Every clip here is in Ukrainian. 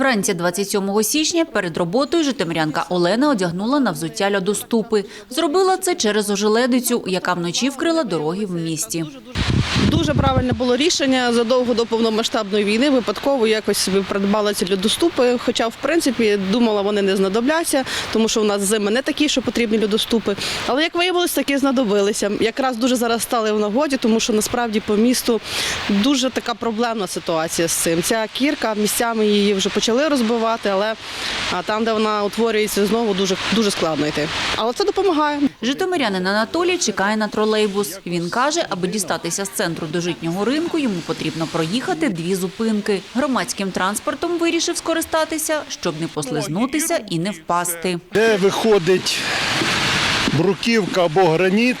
Вранці 27 січня перед роботою житомирянка Олена одягнула на взуття льодоступи. Зробила це через ожеледицю, яка вночі вкрила дороги в місті. Дуже правильне було рішення задовго до повномасштабної війни. Випадково якось собі придбала ці льодоступи. Хоча, в принципі, думала, вони не знадобляться, тому що у нас зими не такі, що потрібні льодоступи. Але як виявилось, таки знадобилися. Якраз дуже зараз стали в нагоді, тому що насправді по місту дуже така проблемна ситуація з цим. Ця кірка місцями її вже почали розбивати, але там, де вона утворюється знову, дуже дуже складно йти. Але це допомагає. Житомирянин Анатолій чекає на тролейбус. Він каже, аби дістатися з центру до житнього ринку, йому потрібно проїхати дві зупинки. Громадським транспортом вирішив скористатися, щоб не послизнутися і не впасти. Де виходить бруківка або граніт,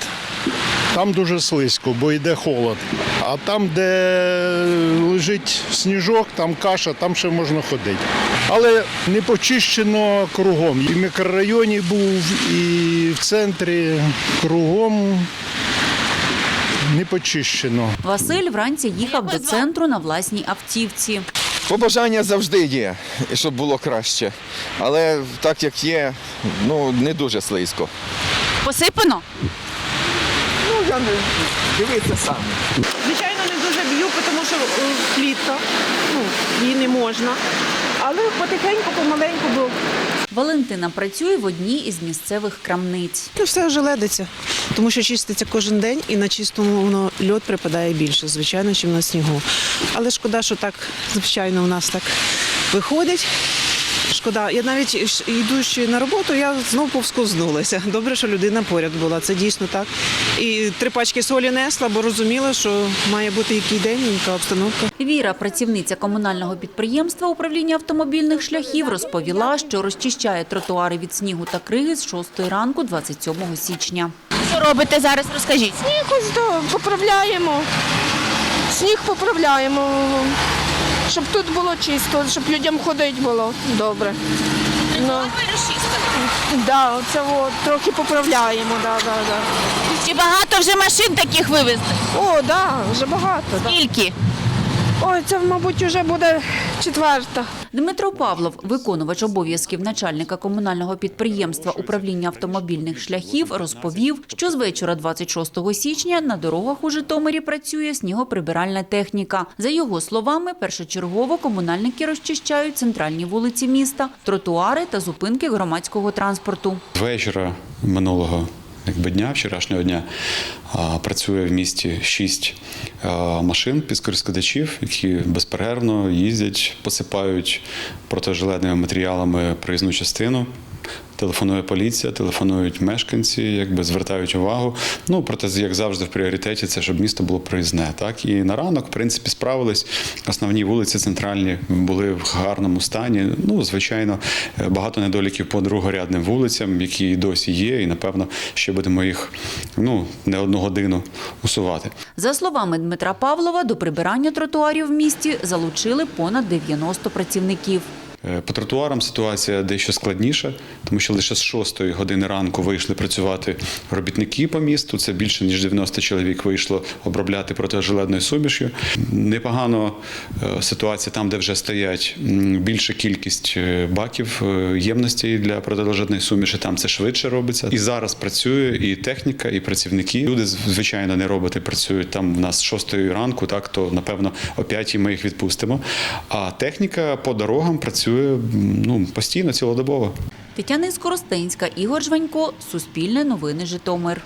там дуже слизько, бо йде холод. А там, де лежить сніжок, там каша, там ще можна ходити. Але не почищено кругом. І в мікрорайоні був, і в центрі кругом не почищено. Василь вранці їхав до центру на власній автівці. Побажання завжди є, щоб було краще. Але так як є, ну не дуже слизько. Посипано? Ну, я не саме. Звичайно, не дуже б'ю, тому що е, літо, ну, її не можна. Але потихеньку, помаленьку, бо Валентина працює в одній із місцевих крамниць. Ну, все желедиться, тому що чиститься кожен день і на чистому воно льод припадає більше, звичайно, ніж на снігу. Але шкода, що так, звичайно, у нас так виходить. Шкода, я навіть йдучи на роботу, я знову повсковзнулася. Добре, що людина поряд була. Це дійсно так. І три пачки солі несла, бо розуміла, що має бути який день, яка обстановка. Віра, працівниця комунального підприємства управління автомобільних шляхів, розповіла, що розчищає тротуари від снігу та криги з 6 ранку 27 січня. Що робите зараз? Розкажіть. якось да, поправляємо. Сніг поправляємо, щоб тут було чисто, щоб людям ходити було добре. Ну, да, це от, трохи поправляємо, да, да, да. Чи багато вже машин таких вивезли? О, да, вже багато. Да. Скільки? Це, мабуть, вже буде четверта. Дмитро Павлов, виконувач обов'язків начальника комунального підприємства управління автомобільних шляхів, розповів, що з вечора 26 січня на дорогах у Житомирі працює снігоприбиральна техніка. За його словами, першочергово комунальники розчищають центральні вулиці міста, тротуари та зупинки громадського транспорту. Вечора минулого якби, дня, вчорашнього дня, працює в місті шість машин піскорискадачів, які безперервно їздять, посипають протижилетними матеріалами проїзну частину. Телефонує поліція, телефонують мешканці, якби звертають увагу. Ну проте, як завжди, в пріоритеті це щоб місто було проїзне. Так і на ранок, в принципі, справились. Основні вулиці центральні були в гарному стані. Ну, звичайно, е, багато недоліків по другорядним вулицям, які досі є, і напевно ще будемо їх ну не одну годину усувати. За словами Дмитра Павлова, до прибирання тротуарів в місті залучили понад 90 працівників. Е, По тротуарам ситуація дещо складніша, тому що лише з 6 години ранку вийшли працювати робітники по місту. Це більше ніж 90 чоловік вийшло обробляти протижилетною сумішю. Непогано е, ситуація там, де вже стоять більша кількість е, баків ємності для протижилетної суміші. Там це швидше робиться. І зараз працює і техніка, і працівники. Люди звичайно не роботи працюють там. В нас з 6 ранку, так то напевно о 5 ми їх відпустимо. А техніка по дорогам працює м, ну постійно, цілодобово. Тетяна Скоростенська, Ігор Жванько, Суспільне новини Житомир.